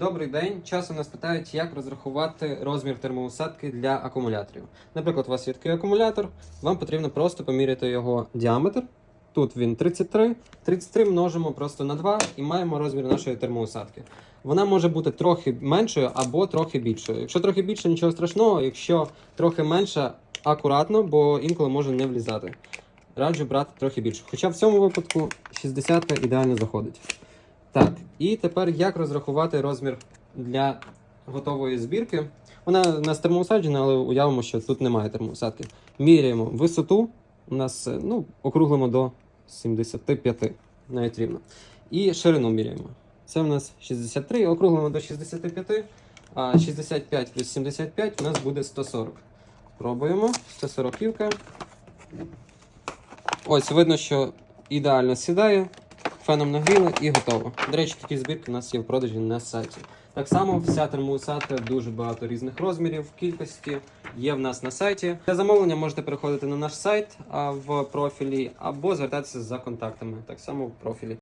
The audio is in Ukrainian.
Добрий день. Часто нас питають, як розрахувати розмір термоусадки для акумуляторів. Наприклад, у вас є такий акумулятор, вам потрібно просто поміряти його діаметр. Тут він 33. 33 множимо просто на 2 і маємо розмір нашої термоусадки. Вона може бути трохи меншою або трохи більшою. Якщо трохи більше, нічого страшного. Якщо трохи менша, акуратно, бо інколи може не влізати. Раджу брати трохи більше. Хоча в цьому випадку 60 ідеально заходить. Так, і тепер як розрахувати розмір для готової збірки. Вона у нас термоусаджена, але уявимо, що тут немає термоусадки. Міряємо висоту. У нас е, ну, округлимо до 75, навіть рівно. І ширину міряємо. Це у нас 63, округлимо до 65, а 65 плюс 75 у нас буде 140. Пробуємо. 140 ківка. Ось видно, що ідеально сідає. Феном нагріли і готово. До речі, такі збірки у нас є в продажі на сайті. Так само вся термоусадка дуже багато різних розмірів, кількості є в нас на сайті. Для замовлення можете переходити на наш сайт в профілі або звертатися за контактами, так само в профілі.